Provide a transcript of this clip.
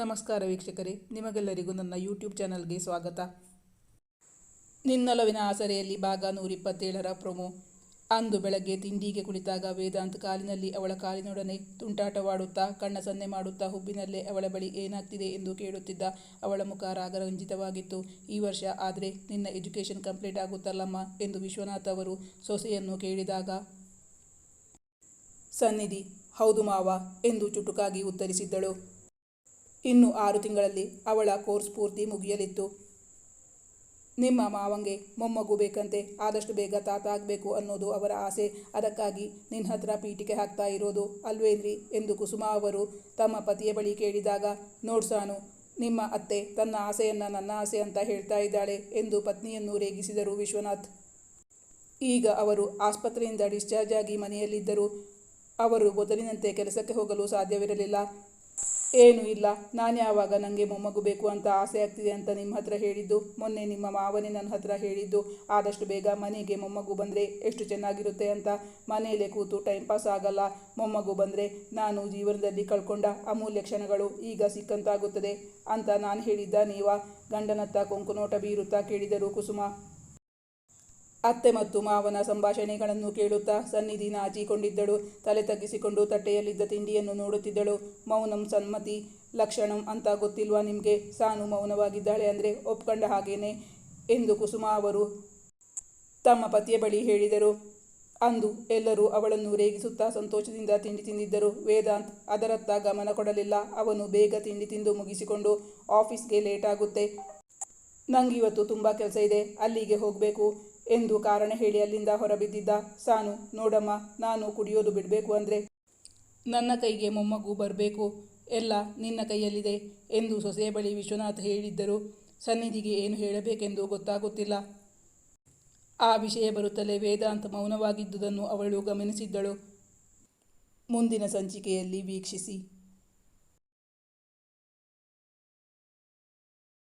ನಮಸ್ಕಾರ ವೀಕ್ಷಕರೇ, ನಿಮಗೆಲ್ಲರಿಗೂ ನನ್ನ ಯೂಟ್ಯೂಬ್ ಚಾನಲ್ಗೆ ಸ್ವಾಗತ. ನಿನ್ನಲವಿನ ಆಸರೆಯಲ್ಲಿ ಭಾಗ ನೂರಿಪ್ಪತ್ತೇಳರ ಪ್ರೊಮೋ. ಅಂದು ಬೆಳಗ್ಗೆ ತಿಂಡಿಗೆ ಕುಳಿತಾಗ ವೇದಾಂತ್ ಕಾಲಿನಲ್ಲಿ ಅವಳ ಕಾಲಿನೊಡನೆ ತುಂಟಾಟವಾಡುತ್ತಾ ಕಣ್ಣ ಸನ್ನೆ ಮಾಡುತ್ತಾ ಹುಬ್ಬಿನಲ್ಲೇ ಅವಳ ಬಳಿ ಏನಾಗ್ತಿದೆ ಎಂದು ಕೇಳುತ್ತಿದ್ದ ಅವಳ ಮುಖ ರಾಗರಂಜಿತವಾಗಿತ್ತು. ಈ ವರ್ಷ ಆದರೆ ನಿನ್ನ ಎಜುಕೇಷನ್ ಕಂಪ್ಲೀಟ್ ಆಗುತ್ತಲ್ಲಮ್ಮ ಎಂದು ವಿಶ್ವನಾಥ್ ಅವರು ಸೊಸೆಯನ್ನು ಕೇಳಿದಾಗ, ಸನ್ನಿಧಿ, ಹೌದು ಮಾವ ಎಂದು ಚುಟುಕಾಗಿ ಉತ್ತರಿಸಿದ್ದಳು. ಇನ್ನು ಆರು ತಿಂಗಳಲ್ಲಿ ಅವಳ ಕೋರ್ಸ್ ಪೂರ್ತಿ ಮುಗಿಯಲಿತ್ತು. ನಿಮ್ಮ ಮಾವಂಗೆ ಮೊಮ್ಮಗು ಬೇಕಂತೆ, ಆದಷ್ಟು ಬೇಗ ತಾತ ಆಗಬೇಕು ಅನ್ನೋದು ಅವರ ಆಸೆ. ಅದಕ್ಕಾಗಿ ನಿನ್ನ ಹತ್ರ ಪೀಠಿಕೆ ಹಾಕ್ತಾ ಇರೋದು ಅಲ್ವೇನ್ರಿ ಎಂದು ಕುಸುಮ ಅವರು ತಮ್ಮ ಪತಿಯ ಬಳಿ ಕೇಳಿದಾಗ ನೋಡ್ಸಾನು ನಿಮ್ಮ ಅತ್ತೆ ತನ್ನ ಆಸೆಯನ್ನು ನನ್ನ ಆಸೆ ಅಂತ ಹೇಳ್ತಾ ಇದ್ದಾಳೆ ಎಂದು ಪತ್ನಿಯನ್ನು ರೇಗಿಸಿದರು ವಿಶ್ವನಾಥ್. ಈಗ ಅವರು ಆಸ್ಪತ್ರೆಯಿಂದ ಡಿಸ್ಚಾರ್ಜ್ ಆಗಿ ಮನೆಯಲ್ಲಿದ್ದರು ಅವರು ಮೊದಲಿನಂತೆ ಕೆಲಸಕ್ಕೆ ಹೋಗಲು ಸಾಧ್ಯವಿರಲಿಲ್ಲ. ಏನೂ ಇಲ್ಲ. ನಾನು ಯಾವಾಗ ನನಗೆ ಮೊಮ್ಮಗು ಬೇಕು ಅಂತ ಆಸೆ ಆಗ್ತಿದೆ ಅಂತ ನಿಮ್ಮ ಹತ್ರ ಹೇಳಿದ್ದು. ಮೊನ್ನೆ ನಿಮ್ಮ ಮಾವನೇ ನನ್ನ ಹತ್ರ ಹೇಳಿದ್ದು. ಆದಷ್ಟು ಬೇಗ ಮನೆಗೆ ಮೊಮ್ಮಗು ಬಂದರೆ ಎಷ್ಟು ಚೆನ್ನಾಗಿರುತ್ತೆ ಅಂತ. ಮನೆಯಲ್ಲೇ ಕೂತು ಟೈಮ್ ಪಾಸ್ ಆಗಲ್ಲ. ಮೊಮ್ಮಗು ಬಂದರೆ ನಾನು ಜೀವನದಲ್ಲಿ ಕಳ್ಕೊಂಡ ಅಮೂಲ್ಯ ಕ್ಷಣಗಳು ಈಗ ಸಿಕ್ಕಂತಾಗುತ್ತದೆ ಅಂತ ನಾನು ಹೇಳಿದ್ದ ನೀವ? ಗಂಡನತ್ತ ಕೊಂಕುನೋಟ ಬೀರುತ್ತಾ ಕೇಳಿದರು ಕುಸುಮ. ಅತ್ತೆ ಮತ್ತು ಮಾವನ ಸಂಭಾಷಣೆಗಳನ್ನು ಕೇಳುತ್ತಾ ಸನ್ನಿಧಿ ನಾಚಿಕೊಂಡಿದ್ದಳು. ತಲೆ ತಗ್ಗಿಸಿಕೊಂಡು ತಟ್ಟೆಯಲ್ಲಿದ್ದ ತಿಂಡಿಯನ್ನು ನೋಡುತ್ತಿದ್ದಳು. ಮೌನಂ ಸನ್ಮತಿ, ಲಕ್ಷಣಂ ಅಂತ ಗೊತ್ತಿಲ್ವಾ ನಿಮಗೆ? ಸಾನು ಮೌನವಾಗಿದ್ದಾಳೆ ಅಂದರೆ ಒಪ್ಕೊಂಡ ಹಾಗೇನೆ ಎಂದು ಕುಸುಮ ಅವರು ತಮ್ಮ ಪತಿಯ ಬಳಿ ಹೇಳಿದರು. ಅಂದು ಎಲ್ಲರೂ ಅವಳನ್ನು ರೇಗಿಸುತ್ತಾ ಸಂತೋಷದಿಂದ ತಿಂಡಿ ತಿಂದಿದ್ದರು. ವೇದಾಂತ್ ಅದರತ್ತ ಗಮನ ಕೊಡಲಿಲ್ಲ. ಅವನು ಬೇಗ ತಿಂಡಿ ತಿಂದು ಮುಗಿಸಿಕೊಂಡು ಆಫೀಸ್ಗೆ ಲೇಟ್ ಆಗುತ್ತೆ ನಂಗಿವತ್ತು ತುಂಬ ಕೆಲಸ ಇದೆ. ಅಲ್ಲಿಗೆ ಹೋಗಬೇಕು. ಎಂದು ಕಾರಣ ಹೇಳಿ ಅಲ್ಲಿಂದ ಹೊರಬಿದ್ದಿದ್ದ, ಸಾನು, ನೋಡಮ್ಮ, ನಾನು ಕುಡಿಯೋದು ಬಿಡಬೇಕು ಅಂದರೆ? ನನ್ನ ಕೈಗೆ ಮೊಮ್ಮಗು ಬರಬೇಕು, ಎಲ್ಲ ನಿನ್ನ ಕೈಯಲ್ಲಿದೆ, ಎಂದು ಸೊಸೆ ಬಳಿ ವಿಶ್ವನಾಥ್ ಹೇಳಿದ್ದರು. ಸನ್ನಿಧಿಗೆ ಏನು ಹೇಳಬೇಕೆಂದು ಗೊತ್ತಾಗುತ್ತಿಲ್ಲ. ಆ ವಿಷಯ ಬರುತ್ತಲೇ ವೇದಾಂತ ಮೌನವಾಗಿದ್ದುದನ್ನು ಅವಳು ಗಮನಿಸಿದ್ದಳು. ಮುಂದಿನ ಸಂಚಿಕೆಯಲ್ಲಿ ವೀಕ್ಷಿಸಿ.